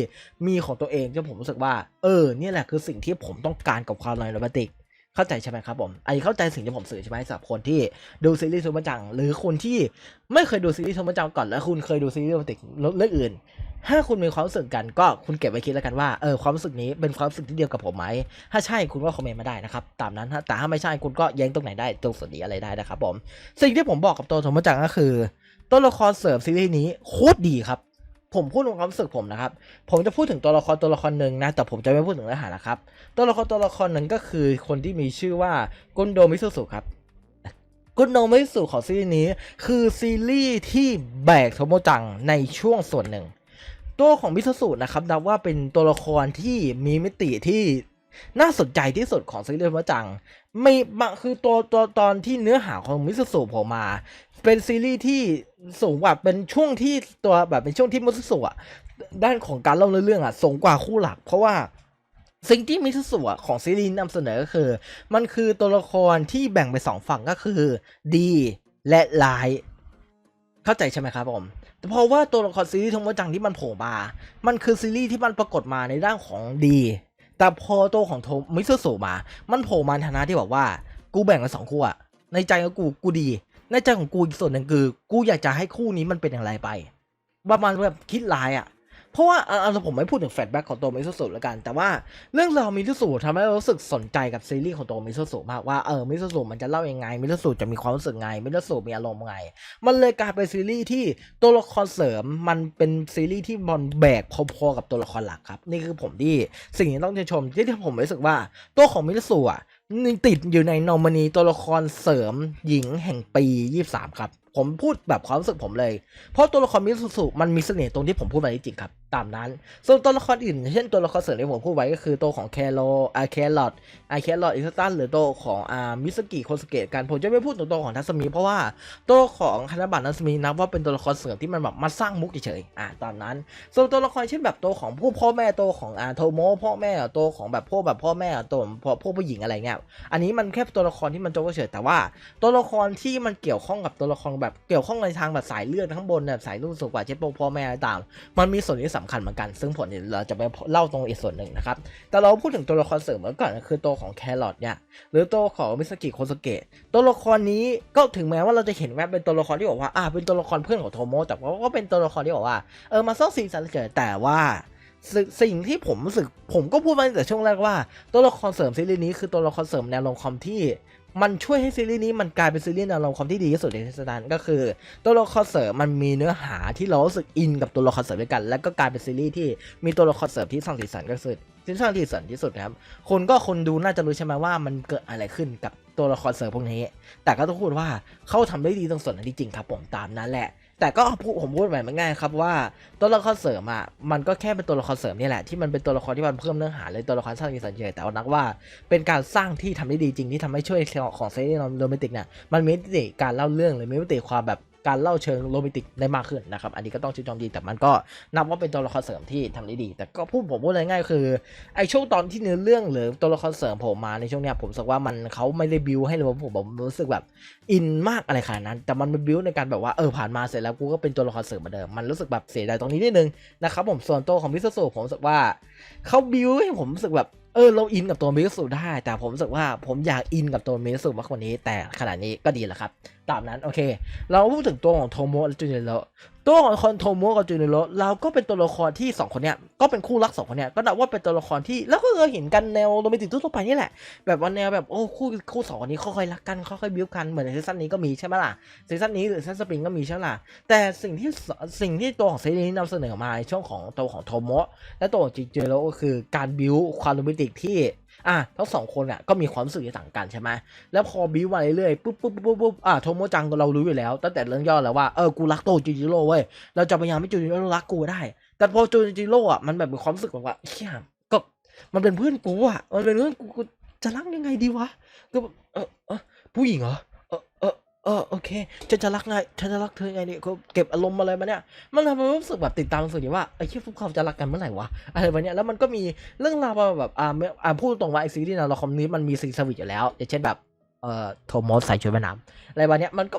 มีของตัวเองจนผมรู้สึกว่า เออเนี่ยแหละคือสิ่งที่ผมต้องการกับความโรแมนติก เข้าใจใช่ไหมครับผมอันนี้เข้าใจสิ่งที่ผมสื่อใช่ไหมสำหรับคนที่ดูซีรีส์ซูเปอร์จัง หรือคนที่ไม่เคยดูซีรีส์ซูเปอร์จังก่อนแล้วคุณเคยดูซีรีส์โรแมนติกเรื่องอื่น ถ้าคุณมีความรู้สึกกันก็คุณเก็บไว้คิดแล้วกันว่าเออความรู้สึกนี้เป็นความรู้สึกที่เดียวกับผมไหมถ้าใช่คุณก็คอมเมนต์มาได้นะครับตามนั้นแต่ถ้าไม่ใช่คุณก็แย้งตรงไหนได้ตรงส่วนนี้อะไรได้นะครับผมสิ่งที่ผมบอกกับตัวสมมติจังก็คือตัวละครเสริมซีรีส์นี้โคตรดีครับ ผมพูดถึงความรู้สึกผมนะครับ ผมจะพูดถึงตัวละครตัวละครหนึ่งนะ แต่ผมจะไม่พูดถึงเนื้อหานะครับ ตัวละครตัวละครหนั้นก็คือคนที่มีชื่อว่ากุนโดมิสุสุครับกุนโดมิสุของซีรีส์นี้ คือซีรีส์ที่แบกโทโมจังในช่วงส่วนหนึ่ง ตัวของมิสุสุนะครับนับว่าเป็นตัวละครที่มีมิติที่น่าสนใจที่สุดของซีรีส์โทโมจังไม่คือตัวตัวตอนที่เนื้อหาของมิสุสุผมมา เป็นซีรีส์ที่ สูงกว่าเป็นช่วงที่ตัวแบบเป็นช่วงที่มิสุสุอะด้านของการเล่าเรื่องอะสูงกว่าคู่หลัก เพราะว่าสิ่งที่มิสุสุอะของซีรีส์นำเสนอก็คือ มันคือตัวละครที่แบ่งเป็นสองฝั่งก็คือ ดีและร้าย เข้าใจใช่ไหมครับผมแต่เพราะว่าตัวละครซีรีส์ทงโมจังที่มันโผล่มา มันคือซีรีส์ที่มันปรากฏมาในด้านของดี แต่พอตัวของโทมิสุสุมา มันโผล่มาในฐานะที่บอกว่า กูแบ่งเป็นสองคู่อะในใจของกูกูดี ในใจของกูอีกส่วนหนึ่งคือ กูอยากจะให้คู่นี้มันเป็นอย่างไรไปประมาณแบบคิดลายอะเพราะว่าเอาเอผมไม่พูดถึงแฟลชแบ็กของตัวมิสุสุแล้วกัน แต่ว่าเรื่องราวมิสุสุทำให้เรารู้สึกสนใจกับซีรีส์ของตัวมิสุสุมากว่าเออมิสุสุมันจะเล่ายังไงมิสุสุจะมีความรู้สึกไงมิสุสุมีอารมณ์ไง มันเลยกลายเป็นซีรีส์ที่ตัวละครเสริมมันเป็นซีรีส์ที่บอลแบกพอๆกับตัวละครหลักครับ นี่คือผมที่สิ่งที่ต้องชื่นชมที่ที่ผมรู้สึกว่าตัวของมิสุอะ นี่ติดอยู่ในนอมินีตัวละครเสริมหญิงแห่งปี 23 ครับ ผมพูดแบบความรู้สึกผมเลย เพราะตัวละครมิสุสุมันมีเสน่ห์ตรงที่ผมพูดมาจริงๆครับ ตามนั้น ส่วนตัวละครอื่น เช่นตัวละครเสริมที่ผมพูดไว้ก็คือตัวของแคโรอาแครอทอาแครอทอิสตันหรือตัวของอามิสกิโคสเกตกัน ผมจะไม่พูดถึงตัวของทัศมี เพราะว่าตัวของคานาบัตทัศมีนับว่าเป็นตัวละครเสริมที่มันแบบมาสร้างมุกเฉยๆอ่าตามนั้น ส่วนตัวละครเช่นแบบตัวของผู้พ่อแม่ตัวของอาโทโมพ่อแม่ตัวของแบบพวกแบบพ่อแม่ตัวพวกพวกผู้หญิงอะไรเงี้ย อันนี้มันแค่ตัวละครที่มันโจ๊กเฉยแต่ว่า ตัวละครที่มันเกี่ยวข้องกับตัวละครแบบเกี่ยวข้องในทางแบบสายเลือดข้างบนแบบสายรุ่นสูงกว่าเช่นพวกพ่อแม่ต่าง มันมีส่วนที่สำคัญเหมือนกัน ซึ่งผลเราจะไปเล่าตรงอีกส่วนหนึ่งนะครับ แต่เราพูดถึงตัวละครเสริมเมื่อก่อนคือตัวของแครอทเนี่ยหรือตัวของมิสกิโคสเกะตัวละครนี้ก็ถึงแม้ว่าเราจะเห็นว่าเป็นตัวละครที่บอกว่าอ่าเป็นตัวละครเพื่อนของโทโมแต่ว่าก็เป็นตัวละครที่บอกว่าเออมาสร้างสีสันเฉยแต่ว่าสิ่งสิ่งที่ผมรู้สึกผมก็พูดมาตั้งแต่ช่วงแรกว่าตัวละครเสริมซีรีส์นี้คือตัวละครเสริมแนวลงคอมที่ มันช่วยให้ซีรีส์นี้มันกลายเป็นซีรีส์แนวลงคอมที่ดีที่สุดในเทศกาลก็คือ ตัวละครเสริมมันมีเนื้อหาที่เรารู้สึกอินกับตัวละครเสริมด้วยกัน แล้วก็กลายเป็นซีรีส์ที่มีตัวละครเสริมที่สร้างสีสันก็สุดที่สร้างสีสันที่สุดครับคนก็คนดูน่าจะรู้ใช่ไหมว่ามันเกิดอะไรขึ้นกับตัวละครเสริมพวกนี้ แต่ก็ต้องพูดว่าเขาทำได้ดีตรงส่วนนั้นจริงๆครับผมตามนั้นแหละ แต่ก็พูดผมพูดแบบง่ายครับว่าตัวละครเสริมอะมันก็แค่เป็นตัวละครเสริมนี่แหละที่มันเป็นตัวละครที่มันเพิ่มเนื้อหาเลยตัวละครสร้างมีสันเฉยแต่ว่านักว่าเป็นการสร้างที่ทำได้ดีจริงที่ทำให้ช่วยของเซีรีส์โรแมนติกเนี่ยมันมีมิติการเล่าเรื่องหรือมีมิติความแบบ การเล่าเชิงโรแมนติกได้มากขึ้นนะครับ อันนี้ก็ต้องชื่นชมดีแต่มันก็นับว่าเป็นตัวละครเสริมที่ทำได้ดี แต่ก็พูดผมพูดง่ายๆคือไอช่วงตอนที่เนื้อเรื่องหรือตัวละครเสริมผมมาในช่วงเนี้ยผมรู้สึกว่ามันเขาไม่ได้บิวให้เลยผมผมรู้สึกแบบอินมากอะไรขนาดนั้น แต่มันเป็นบิวในการแบบว่าเออผ่านมาเสร็จแล้วกูก็เป็นตัวละครเสริมเหมือนเดิมมันรู้สึกแบบเสียดายตรงนี้นิดนึงนะครับผมส่วนตัวของพิซซ่ผมรู้สึกว่าเขาบิวให้ผมรู้สึกแบบ เออเราอินกับตัวมิสุได้ แต่ผมรู้สึกว่าผมอยากอินกับตัวมิสุมากกว่านี้ แต่ขนาดนี้ก็ดีแล้วครับ ตามนั้นโอเค เราพูดถึงตัวของโทโมะจูเนโร ตัวของคอนโทโมะกับจูเนโรเราก็เป็นตัวละครที่สองคนเนี้ยก็เป็นคู่รักสองคนเนี้ยก็นับว่าเป็นตัวละครที่แล้วก็เคยเห็นกันแนวโรแมนติกทั่วไปนี่แหละ แบบว่าแนวแบบโอ้คู่คู่สองคนนี้ค่อยๆรักกันค่อยๆบิ้วกันเหมือนในซีซั่นนี้ก็มีใช่ไหมล่ะซีซั่นนี้หรือซีซั่นสปริงก็มีใช่ไหมล่ะแต่สิ่งที่สิ่งที่ตัวของซีรีส์นี้นำเสนอมาในช่วงของตัวของโทโมะและตัวของจิเจโรก็คือการบิ้วความโรแมนติกที่ อะทั้งสองคนอะก็มีความรู้สึกต่างกันใช่ไหมแล้วพอบิวมาเรื่อยๆปุ๊บปุ๊บปุ๊บปุ๊บอะโทโมจังก็เรารู้อยู่แล้ว ตั้งแต่เรื่องย่อแล้วว่าเออกูรักโตจิจิโร่เว้ยเราจะพยายามให้จูจิโร่รักกูได้ แต่พอจูจิโร่อะมันแบบมีความรู้สึกแบบว่าเฮียก็มันเป็นเพื่อนกูอะมันเป็นเพื่อนกูจะรักยังไงดีวะก็เออผู้หญิงเหรอ ออเออโอเคฉันจะรักไงฉันจะรักเธอไงเนี่ยก็เก็บอารมณ์อะไรมาเนี่ยมันทำให้รู้สึกแบบติดตามรู้สึกว่าไอ้เชี่ยพวกเขาจะรักกันเมื่อไหร่วะอะไรแบบเนี้ยแล้วมันก็มีเรื่องราวแบบอ่าอ่าพูดตรงว่าไอซีรีส์นะเราครนี้มันมีซีนสวิตอยู่แล้วอย่างเช่นแบบ เอ่อโทโมสใส่ชุดว่ายน้ำอะไรวันเนี้ยมันก็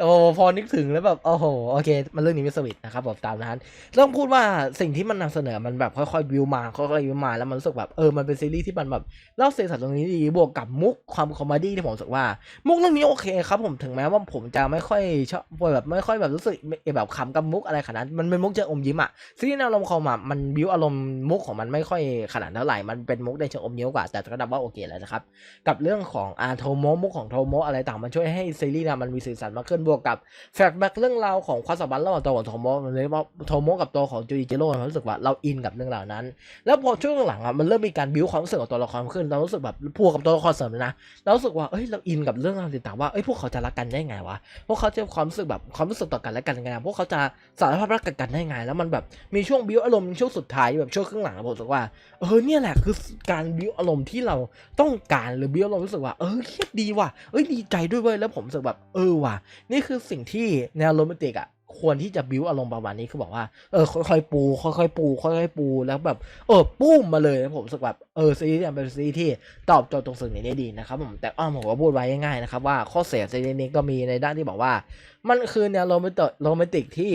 โอ้พอนึกถึงแล้วแบบ โอ้โห โอเค มันเรื่องนี้ม่สวิตนะครับผมตามนั้นต้องพูดว่าสิ่งที่มันนำเสนอมันแบบค่อยๆวิวมาค่อยๆวิวมาแล้วมันรู้สึกแบบเออมันเป็นซีรีส์ที่มันแบบเล่าเสียสัตว์ตรงนี้ดีบวกกับมุกความคอมเมดี้ที่ผมรู้สึกว่า มุกเรื่องนี้โอเคครับผมถึงแม้ว่าผมจะไม่ค่อยชอบแบบไม่ค่อยแบบรู้สึกแบบขำกับมุกอะไรขนาดนั้นมันเป็นมุกเชิงอมยิ้มอะซีรีส์แนวลมคอมอะมันบิวอารมณ์มุกของมันไม่ค่อยขนาดเท่าไหร่มันเป็นมุกในเชิงอมยิ้มกว่าแต่ก็นับว่าโอเคแล้วนะครับกับเรื่องของอาโทโมมุกของโทโมอะไรต่างมันช่วยให้ซีรีส์นะมันมีสีสันมากขึ้นบวกกับแฟลชแบ็กเรื่องราวของความสัมพันธ์ระหว่างตัวของโทโมมันเลยว่าโทโมกับตัวของจูดิจิโร่เรารู้สึกว่าเราอินกับเรื่องราวนั้น แล้วพอช่วงหลังอะมันเริ่มมีการบิวความรู้สึกของตัวละครขึ้นเรารู้สึกแบบพัวกับตัวละครเสริมเลยนะเรารู้สึกว่าเอ้ยเราอินกับเรื่องราวต่างว่าเอ้ยพวกเขาจะรักกันได้ไงวะพวกเขาจะความรู้สึกแบบความรู้สึกต่อกันและกันยังไงพวกเขาจะสารภาพรักกันได้ไง แล้วมันแบบมีช่วงบิวอารมณ์ช่วงสุดท้ายแบบช่วงครึ่งหลังผมรู้สึกว่าเออเนี่ยแหละคือการบิวอารมณ์ที่เราต้องการหรือบิวอารมณ์รู้สึกว่าเออเครียดดีว่ะเอ้ยดีใจด้วยเว้ยแล้วผมรู้สึกแบบเออว่ะ นี่คือสิ่งที่แนวโรแมนติกอะควรที่จะบิวอารมณ์ประมาณนี้คือบอกว่าเออค่อยๆปู ค่อยๆปู ค่อยๆปูแล้วแบบเออปุ้มมาเลยนะผมรู้สึกแบบเออซีรีส์เนี่ยเป็นซีรีส์ที่ตอบโจทย์ตรงสิ่งนี้ได้ดีนะครับผมแต่อ้อมผมก็พูดไว้ง่ายๆนะครับว่าข้อเสียซีรีส์นี้ก็มีในด้านที่บอกว่า มันคือแนวโรแมนติกโรแมนติกที่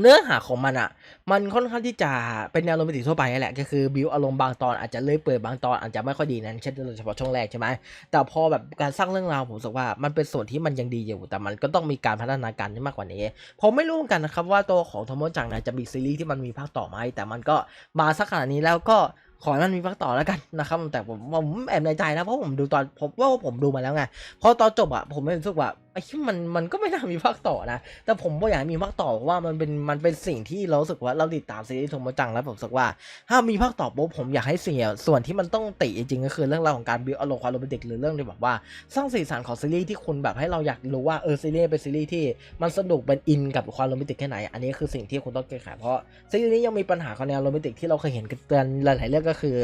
เนื้อหาของมันอะ มันค่อนข้างที่จะเป็นแนวโรแมนติกทั่วไปนั่แหละ ก็คือบิวอารมณ์บางตอนอาจจะเลื่อยเปื่อยบางตอนอาจจะไม่ค่อยดีนั้นเช่นโดยเฉพาะช่วงแรกใช่ไหม แต่พอแบบการสร้างเรื่องราวผมรู้สึกว่ามันเป็นส่วนที่มันยังดีอยู่ แต่มันก็ต้องมีการพัฒนาการที่มากกว่านี้ ผมไม่รู้เหมือนกันนะครับว่าตัวของโทโมจังนี่ยจะมีซีรีส์ที่มันมีภาคต่อไหม แต่มันก็มาสักขนาดนี้แล้วก็ขอให้มันมีภาคต่อแล้วกันนะครับ แต่ผมผมแอบในใจนะเพราะผมดูตอนผมว่าผมดูมาแล้วไง พอตอนจบอะผมรู้สึกว่า ไอ้ที่มันมันก็ไม่น่ามีภาคต่อนะ แต่ผมก็อยากมีภาคต่อเพราะว่ามันเป็นมันเป็นสิ่งที่เราสึกว่าเราติดตามซีรีส์โทโมจังแล้วผมสึกว่า ถ้ามีภาคต่อปุ๊บผมอยากให้เสิ่งส่วนที่มันต้องติจริงก็คือเรื่องราวของการบิวอารมณ์ความโรแมนติกหรือเรื่องที่แบบว่าสร้างสีสันของซีรีส์ที่คุณแบบให้เราอยากรู้ว่าเออซีรีส์เป็นซีรีส์ที่มันสนุกเป็นอินกับความโรแมนติกแค่ไหน อันนี้คือสิ่งที่คุณต้องแก้ไขเพราะซีรีส์นี้ยังมีปัญหาของแนวโรแมนติกที่เราเคยเห็นกันหลายๆเรื่องก็คือ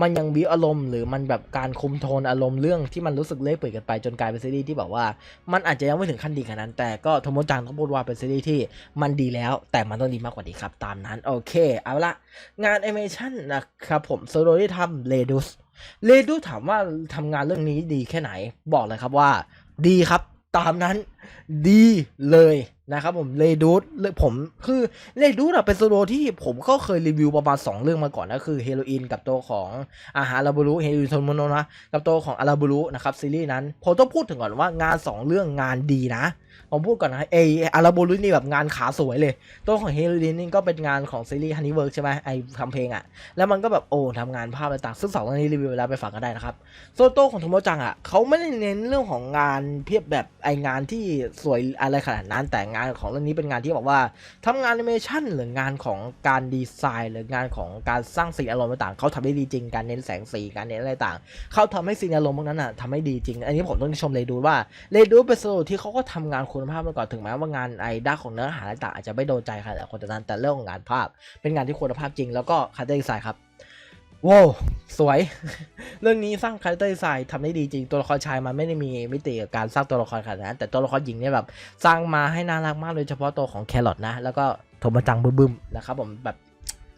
มันยังบิวอารมณ์หรือมันแบบการคุมโทนอารมณ์เรื่องที่มันรู้สึกเล่ยเปื่อยกันไปจนกลายเป็นซีรีส์ที่แบบว่ามันอาจจะยังไม่ถึงขั้นดีขนาดนั้น แต่ก็โทโมจังต้องพูดว่าเป็นซีรีส์ที่มันดีแล้ว แต่มันต้องดีมากกว่านี้ครับตามนั้น โอเค เอาละงานแอนิเมชันนะครับผมโซโลที่ทำเลดูสเลดูถามว่าทำงานเรื่องนี้ดีแค่ไหนบอกเลยครับว่า ดีครับตามนั้น ดีเลย นะครับผมเลดูสเลยผมคือเลดูสอะเป็นโซโลที่ผมก็เคยรีวิวประมาณ 2 เรื่องมาก่อนนะคือเฮโรอีนกับตัวของอาหารอาบูรุเฮโรอีนโทโมโนนะกับตัวของอาราบูรุนะครับซีรีส์นั้นผมต้องพูดถึงก่อนว่างาน 2 เรื่องงานดีนะผมพูดก่อนนะเออาราบูรุนี่แบบงานขาสวยเลย ตัวของเฮโรอีนนี่ก็เป็นงานของซีรีส์ฮันนี่เวิร์กใช่ไหมไอทำเพลงอะแล้วมันก็แบบโอ้ทำงานภาพต่างซึ่งสองเรื่องนี้รีวิวแล้วไปฝากกันได้นะครับโซโต้ของโทโมจังอะเขาไม่ได้เน้นเรื่องของงานเพียบแบบไองานที่สวยอะไรขนาดนั้นแต่งานานของเรื่องนี้เป็นงานที่บอกว่าทำงานแอนิเมชันหรืองานของการดีไซน์หรืองานของการสร้างสีอารมณ์ต่างๆเขาทำได้ดีจริงการเน้นแสงสีการเน้นอะไรต่างเขาทำให้สีอารมณ์พวกนั้นอะทำให้ดีจริง อันนี้ผมต้องชมเลยดูว่าเลยดูเป็นโซโลที่เขาก็ทำงานคุณภาพมาก่อนถึงแม้ว่างานไอด้าของเนื้อหาต่างอาจจะไม่โดนใจใครแต่คนแต่นั้นแต่เรื่องของงานภาพ เป็นงานที่คุณภาพจริงแล้วก็คารคเตอร์ดีไซน์ครับ ว้าวสวย เรื่องนี้สร้างคาแรคเตอร์ดีไซน์ทำได้ดีจริง ตัวละครชายมันไม่ได้มีมิติกับการสร้างตัวละครขนาดนั้น แต่ตัวละครหญิงเนี่ยแบบสร้างมาให้น่ารักมากโดยเฉพาะตัวของแครอทนะ แล้วก็โทมจังบึ้มๆนะครับผมแบบ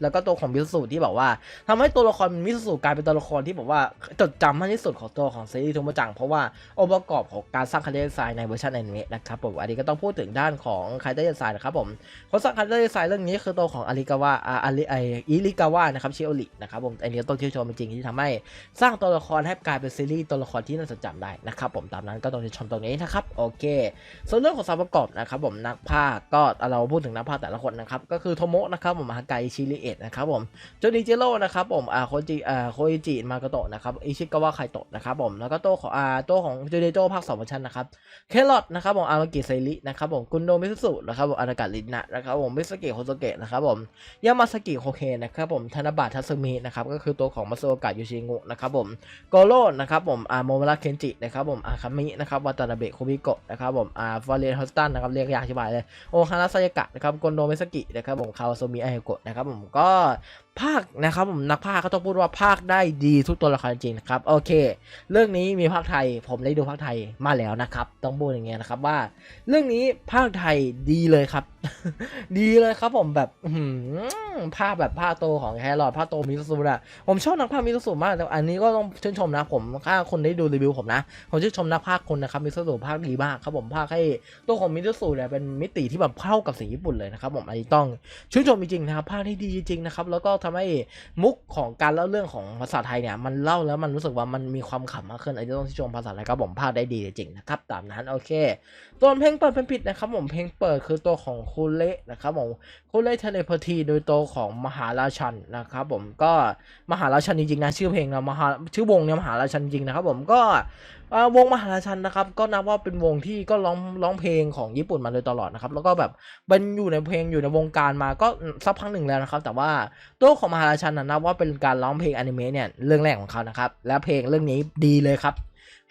แล้วก็ตัวของมิสสูที่บอกว่าทำให้ตัวละครมิสสูกลายเป็นตัวละครที่แบบว่าจดจำมากที่สุดของตัวของซีรีส์โทมจังเพราะว่าองค์ประกอบของการสร้างคาแรคเตอร์ไซน์ในเวอร์ชันอนิเมะนะครับผมอันนี้ก็ต้องพูดถึงด้านของคาแรคเตอร์ไซน์นะครับผมเขาสร้างคาแรคเตอร์ไซน์เรื่องนี้คือตัวของอาริกาวะอาอาริไออิริกาวะนะครับชิโอรินะครับผมอันนี้ต้องชื่นชมจริงที่ทำให้สร้างตัวละครให้กลายเป็นซีรีส์ตัวละครที่น่าสนใจได้นะครับผมตามนั้นก็ต้องชื่นชมตรงนี้นะครับโอเค ส่วนเรื่องของสาวประกอบนะครับผมนักพากย์ก็เราพูดถึงนักพากย์แต่ละคนนะครับก็คือโทโมะนะครับผมฮากายชิริเอะนะครับผมโจดิจิโร่นะครับผมอ่าโคจิอ่าโคอิจิมากโตะนะครับอิชิกาวะไคโตะนะครับผมแล้วก็โตของอ่าตัวของโจดิโจภาคสองเวอร์ชันนะครับเคลอดนะครับผมอามากิไซรินะครับผมกุนโดมิสุสุนะครับผมอานากาลินะนะครับผมมิสเกิโฮโซเกะนะครับผมยามาสกิโคเคนนะครับผมธนบัตทัสึมินะครับก็คือตัวของมาโซกะยูชิงุนะครับผมโกโร่นะครับผมอาโมมาระเคนจินะครับผมอาคามินะครับวาตานาเบะโคบิโกะนะครับผมอาฟาเรนฮอสตันนะครับเรียกยากอธิบายเลยโอฮาระไซยากะนะครับกุนโดมิสกินะครับผมคาวาโซมิไอโกะนะครับผมก็ are ภาคนะครับผมนักภาคก็ต้องพูดว่าภาคได้ดีทุกตัวละครจริงนะครับโอเค เรื่องนี้มีภาคไทย ผมได้ดูภาคไทยมาแล้วนะครับ ต้องพูดอย่างเงี้ยนะครับว่า เรื่องนี้ภาคไทยดีเลยครับ ดีเลยครับผมแบบภาคแบบภาคโตของแครอทภาคโตมิสซูนะผมชอบนักภาคมิสซูมากแต่อันนี้ก็ต้องชื่นชมนะผมถ้าคนได้ดูรีวิวผมนะผมชื่นชมนักภาคคนนะครับมิสซูภาคดีมากครับผมภาคให้ตัวของมิสซูเนี่ยเป็นมิติที่แบบเข้ากับสิ่งญี่ปุ่นเลยนะครับผมอันนี้ต้องชื่นชมจริงๆนะครับภาคที่ดีจริงๆนะครับแล้วก็ทำให้มุกของการเล่าเรื่องของภาษาไทยเนี่ยมันเล่าแล้วมันรู้สึกว่ามันมีความขำมากขึ้นอาจจะต้องชื่ชมภาษาไทยก็บผมภาคได้ดีจริงๆนะครับตามนั้นโอเค ตัวเพลงเปิดเป็นผิดนะครับผมเพลงเปิดคือตัวของคูเละนะครับผมคูเละเทเลพาธีโดยตัวของมหาราชันนะครับผมก็มหาราชันจริงๆนะชื่อเพลงนะมหาชื่อวงเนี่ยมหาราชันจริงนะครับผมก็วงมหาราชันนะครับก็นับว่าเป็นวงที่ก็ร้องร้องเพลงของญี่ปุ่นมาโดยตลอดนะครับแล้วก็แบบเป็นอยู่ในเพลงอยู่ในวงการมาก็สักพักหนึ่งแล้วนะครับ แต่ว่าตัวของมหาราชันนะนับว่าเป็นการร้องเพลงอนิเมะเนี่ยเรื่องแรกของเขานะครับและเพลงเรื่องนี้ดีเลยครับ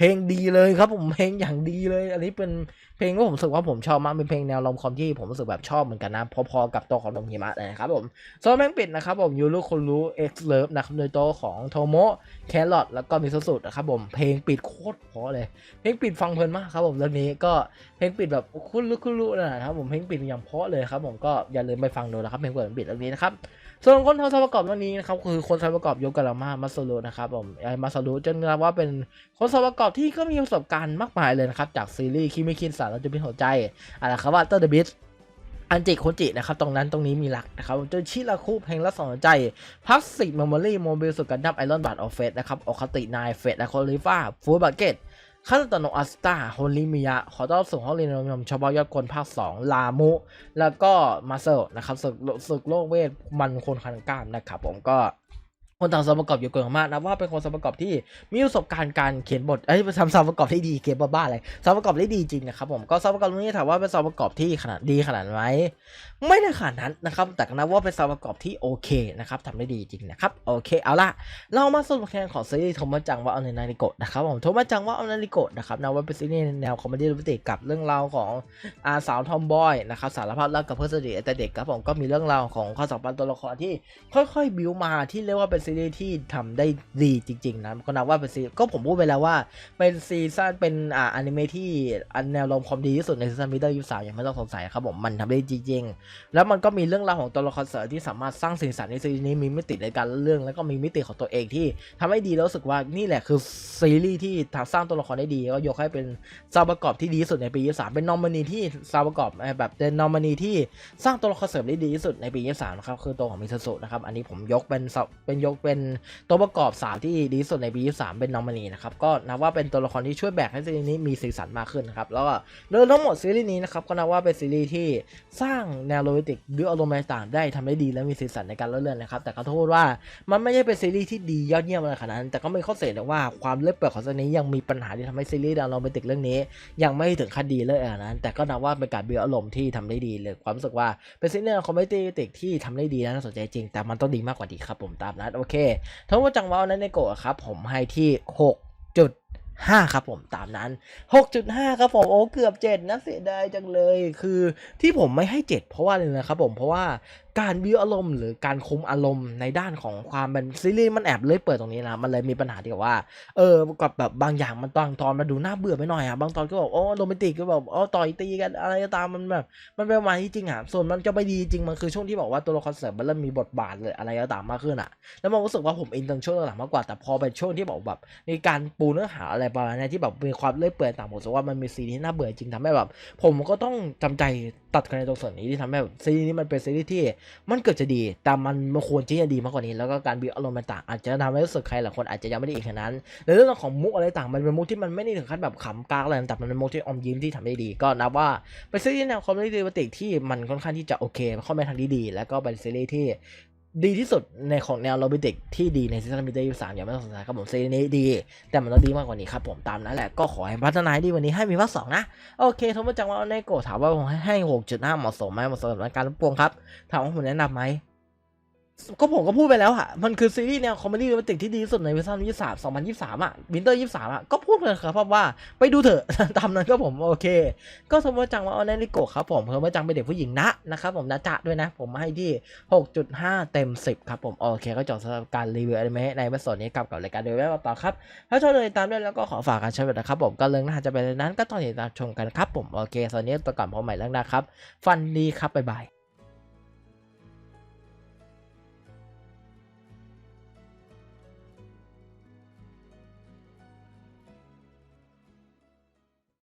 เพลงดีเลยครับผมเพลงอย่างดีเลย อันนี้เป็นเพลงที่ผมรู้สึกว่าผมชอบมากเป็นเพลงแนวลอมคอมที่ผมรู้สึกแบบชอบเหมือนกันนะ พอๆกับตัวของดมหิมะเลยนะครับผมโซนเพลงปิดนะครับผมยูรุคุรุเอ็กซ์เลิฟนะครับโดยตัวของโทโมะแครอทแล้วก็มิโซสุดนะครับผมเพลงปิดโคตรเพราะเลย เพลงปิดฟังเพลินมากครับผมเรื่องนี้ก็เพลงปิดแบบคุรุคุรุนะครับผมเพลงปิดอย่างเพราะเลยครับผมก็อย่าลืมไปฟังดูนะครับเพลงเปิดปิดเรื่องนี้นะครับ ส่วนคนทำส่วนประกอบเรื่องนี้นะครับคือคนทำประกอบโยกาลามามาซารุนะครับผมไอ้มาซารุจนนับว่าเป็นคนส่วนประกอบที่ก็มีประสบการณ์มากมายเลยนะครับจากซีรีส์คิมิคินสารเราจะเป็นหัวใจอะไรครับว่าเตอร์เดบิสอันจิโคจินะครับ ตรงนั้นตรงนี้มีหลักนะครับจนชิราคุเพลงละสองใจพัสสิกเมมโมรี่โมบิลสุกันดับไอรอนบาร์ดออฟเฟสนะครับโอคาตินายเฟสและโคลิฟ้าฟูบักเก็ต ขั้นตอนของอัสตาโฮลิมิยะขอต้อนรับสู่ห้องเรียนรวมเฉพาะยอดคนภาค 2 ลามุ แล้วก็มาเซลนะครับศึกศึกโลกเวทมันคนคันกล้ามนะครับผมก็ คนทำส่วนประกอบอยู่เกินมากนะว่าเป็นคนส่วนประกอบที่มีประสบการณ์การเขียนบทเอ้ยทำส่วนประกอบที่ดีเขียนบ้าๆอะไรส่วนประกอบได้ดีจริงนะครับผมก็ส่วนประกอบตรงนี้ถามว่าเป็นส่วนประกอบที่ขนาดดีขนาดไหมไม่ได้ขนาดนั้นนะครับแต่นับว่าเป็นส่วนประกอบที่โอเคนะครับทำได้ดีจริงนะครับโอเคเอาละเรามาสรุปคะแนนของซีรีส์โทมัจังว่าเอาในนาริโกะนะครับผมโทมัจังว่าเอานาริโกะนะครับนะว่าเป็นซีรีส์แนวคอมเมดี้โรแมนติกกับเรื่องราวของอาสาวทอมบอยนะครับสารพัดรักกับเพื่อนสนิทแต่เด็กครับผมก็มีเรื่องราวของความสัมพันธ์ตัวละครที่ค่อยๆบิวมาที่เรียกว่าเป็นซีรีส์ที่ทำได้ดีจริง ๆ นะก็นับว่าเป็นซีก็ผมพูดไปแล้วว่า เป็นซีซั่นเป็นอ่าอนิเมะที่อันแนวลมคอมดีที่สุดในซีซั่นมิดเดิลยูสามยังไม่ต้องสงสัยครับผมมันทำได้จริงๆ แล้วมันก็มีเรื่องราวของตัวละครเสริมที่สามารถสร้างสีสันในซีรีส์นี้มีมิติในการเรื่องแล้วก็มีมิติของตัวเองที่ทำให้ดีแล้วรู้สึกว่านี่แหละคือซีรีส์ที่ทำสร้างตัวละครได้ดีก็ยกให้เป็นซาวประกอบที่ดีที่สุดในปี 23 เป็นนอมินีที่ซาวประกอบแบบเป็นนอมินีที่สร้างตัวละครเสริมได้ดีที่สุดในปี 23 นะครับคือตัวของมิซาโซะนะครับอันนี้ผมยกเป็นเป็นยกเป็นตัวประกอบสามที่ดีสุดในปี23เป็นนอมินีนะครับก็นับว่าเป็นตัวละครที่ช่วยแบกให้ซีรีส์นี้มีสีสันมากขึ้นนะครับแล้วก็โดยทั้งหมดซีรีส์นี้นะครับก็นับว่าเป็นซีรีส์ที่สร้างแนวโรแมนติกหรืออารมณ์ต่างได้ทำได้ดีและมีสีสันในการเล่าเรื่องนะครับแต่ก็โทษว่ามันไม่ใช่เป็นซีรีส์ที่ดียอดเยี่ยมอะไรขนาดนั้นแต่ก็ไม่ข้อเสียแต่ว่าความเลือดเปลือกของซีรีส์นี้ยังมีปัญหาที่ทำให้ซีรีส์แนวโรแมนติกเรื่องนี้ ยังไม่ถึงขั้นดีเลยขนาดนั้น แต่ก็นับว่าเป็นการเบียอารมณ์ที่ทำได้ดีเลยความรู้สึกว่าเป็นซีรีส์คอมเมดี้ที่ทำได้ดีและน่าสนใจจริงแต่มันต้องดีมากกว่านี้ครับผมตามนั้นโอเคทั้งหมดจังหวะนั้นในโกะครับ ผมให้ที่ 6 จุด5ครับผมตามนั้น 6.5 ครับผมโอ้เกือบ 7นะเสียดายจังเลยคือที่ผมไม่ให้ 7 เพราะว่าอะไรนะครับผมเพราะว่าการบิวอารมณ์หรือการคุมอารมณ์ในด้านของความเป็นซีรีส์มันแอบเลยเปิดตรงนี้นะมันเลยมีปัญหาที่ว่าเออกับแบบบางอย่างมันตอนตอนมาดูน่าเบื่อไปหน่อยอะบางตอนก็บอกโอ้โรแมนติกก็แบบโอ้ต่อยตีกันอะไรก็ตามมันแบบมันเป็นประมาที่จริงอะส่วนมันจะไปดีจริงมันคือช่วงที่บอกว่าตัวละครเสริมมันเริ่มมีบทบาทเลยอะไรก็ตามมากขึ้นอะ แล้วมันรู้สึกว่าผมอินตรงช่วงหลังมากกว่าแต่พอเป็นช่วงที่บอกแบบมีการปูเนื้อหาอะไรประมาณนี้ที่แบบมีความเลื่อยเปื่อยต่างผมรู้สึกว่ามันมีซีรีส์ที่น่าเบื่อจริงทำให้แบบ ผมก็ต้องจำใจตัดคะแนนตรงส่วนนี้ที่ทำให้ซีรีส์นี้มันเป็นซีรีส์ที่มันเกิดจะดี แต่มันมันควรที่จะดีมากกว่านี้ แล้วก็การบีบอารมณ์ต่างอาจจะทำให้รู้สึกใครหลายคนอาจจะยังไม่ได้อีกขนาดนั้นในเรื่องของมุกอะไรต่างมันเป็นมุกที่มันไม่ได้ถึงขั้นแบบขำกากอะไรแต่มันเป็นมุกที่อมยิ้มที่ทำได้ดี ก็นับว่าเป็นซีรีส์แนวคอมเมดี้ดรามาติกที่มันค่อนข้างที่จะโอเคเข้าไปทางที่ดีแล้วก็เป็นซีรีส์ที่ ดีที่สุดในของแนวโรบิติกที่ดีในซีซั่นมิเตอร์ยูสามอย่างไม่ต้องสงสัยครับผมซีรีส์นี้ดี แต่มันต้องดีมากกว่านี้ครับผมตามนั้นแหละก็ขอให้พัฒนาดีวันนี้ให้มีภาคสองนะ โอเคทุกท่านจังว่าในโกถามว่าผมให้หกจุดห้าเหมาะสมไหมเหมาะสมกับการรบปวงครับ ถามว่าผมแนะนำไหม ก็ผมก็พูดไปแล้วอะมันคือซีรีส์แนวคอมเมดี้โรแมนติกที่ดีที่สุดในเวอร์ชันยี่สามสองพันยี่สามอะวินเตอร์ยี่สามอะก็พูดเลยครับว่าไปดูเถอะ ตามนั้นก็ผมโอเค ก็สมมติจังว่าออนไลน์ลิโกครับผมเพราะว่าจังเป็นเด็กผู้หญิงนะนะครับผมนะจะด้วยนะ ผมให้ที่6.5เต็ม10ครับผม โอเค ก็จบสำหรับการรีวิวอนิเมะในเวอร์ชันนี้กับกับรายการเดี๋ยวไว้มาต่อครับ ถ้าชอบเลยตามด้วยแล้วก็ขอฝากการชมนะครับผมก็เรื่องน่าจะเป็นนั้นก็ต้องติดตามชมกันครับผมโอเคตอนนี้ตัวก่อนพบใหม่เรื่องหนะครับ ฟันดีครับบ๊ายบาย